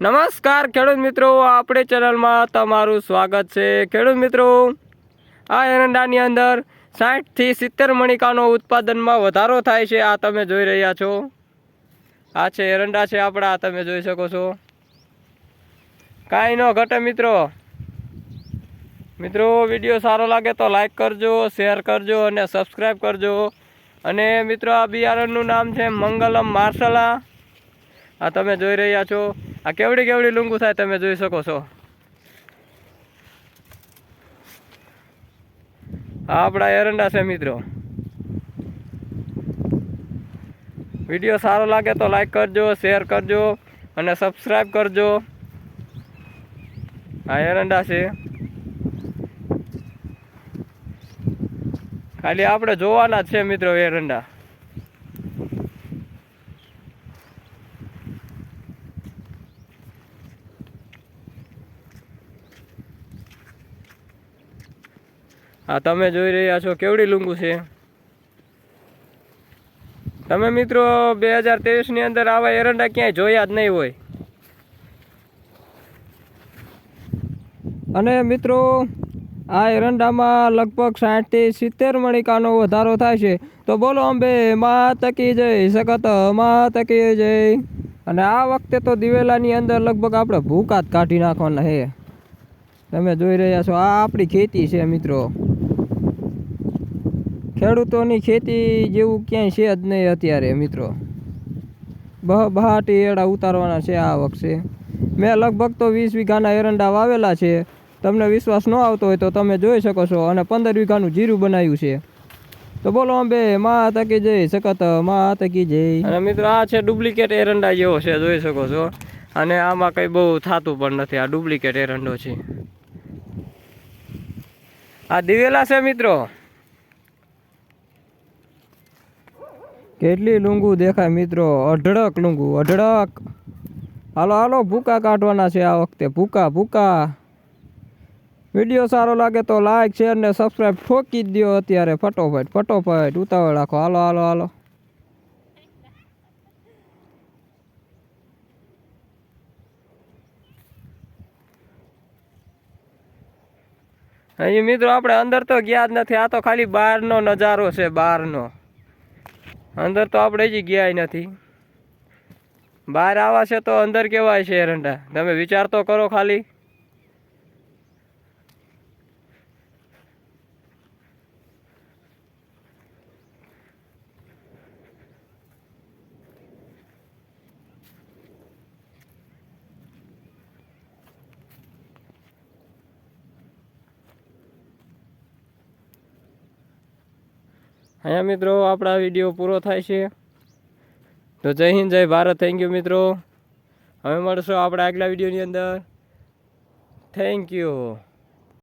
નમસ્કાર ખેડૂત મિત્રો, આપણે ચેનલમાં તમારું સ્વાગત છે. ખેડૂત મિત્રો, આ એરંડાની અંદર સાઠથી સિત્તેર મણિકાનો ઉત્પાદનમાં વધારો થાય છે. આ તમે જોઈ રહ્યા છો. આ છે એરંડા છે આપણા, આ તમે જોઈ શકો છો. કાંઈ ન ઘટે મિત્રો. મિત્રો, વીડિયો સારો લાગે તો લાઈક કરજો, શેર કરજો અને સબસ્ક્રાઈબ કરજો. અને મિત્રો, આ બિયારણનું નામ છે મંગલમ માર્શલા. આ તમે જોઈ રહ્યા છો. આ કેવડી કેવડી લૂંગુ થાય તમે જોઈ શકો છો. આ આપણા એરંડા છે મિત્રો. વીડિયો સારો લાગે તો લાઈક કરજો શેર કરજો અને સબસ્ક્રાઈબ કરજો. આ એરંડા છે. ખાલી આપણે જોવાના છે મિત્રો એરંડા. આ તમે જોઈ રહ્યા છો કેવડી લુંગુ છે. તમે મિત્રો બે હજારની અંદર આવા એરંડા ક્યાંય જોયા જ નહીં હોય. અને મિત્રો, આ એરંડામાં લગભગ સાઠથી સિત્તેર મણિકાનો વધારો થાય છે. તો બોલો અંબે મા તકી જય, સખત મા તકી જય. અને આ વખતે તો દિવેલાની અંદર લગભગ આપણે ભૂકા જ કાઢી નાખવાના છે. તમે જોઈ રહ્યા છો, આ આપણી ખેતી છે મિત્રો. ખેડૂતોની ખેતી જેવું ક્યાંય છે જ નહીં અત્યારે મિત્રો. બહ બહાટી એડા ઉતારવાના છે આ વખતે. મેં લગભગ તો વીસ વીઘાના એરંડા વાવેલા છે. તમને વિશ્વાસ ન આવતો હોય તો તમે જોઈ શકો છો અને પંદર વીઘાનું જીરું બનાવ્યું છે. તો બોલો અંબે મા તકી જઈ સખત મા તકી જઈ અને મિત્રો આ છે ડુપ્લિકેટ એરંડા જેવો છે, જોઈ શકો છો. અને આમાં કંઈ બહુ થતું પણ નથી, આ ડુપ્લિકેટ એરંડો છે. આ દિવેલા છે મિત્રો. કેટલી લૂંગુ દેખાય મિત્રો? અઢળક લૂંગું, અઢળક. હાલો હાલો, ભૂકા કાઢવાના છે આ વખતે. ભૂકા ભૂકા. વીડિયો સારો લાગે તો લાઈક શેર ને સબસ્ક્રાઈબ ઠોકી જ દો અત્યારે. ફટોફટ ફટોફટ. ઉતાવળ રાખો. હાલો હાલો હાલો. અહીં મિત્રો, આપણે અંદર તો ગયા જ નથી. આ તો ખાલી બહારનો નજારો છે બહારનો અંદર તો આપણે જ ગયા નથી. બહાર આવા છે તો અંદર કેવાય છે એરંડા. તમે વિચાર તો કરો ખાલી. અહીંયા મિત્રો આપણા વીડિયો પૂરો થાય છે. તો જય હિન્દ, જય ભારત. થેન્ક યુ મિત્રો. હવે મળશો આપણે આગલા વિડીયોની અંદર. Thank you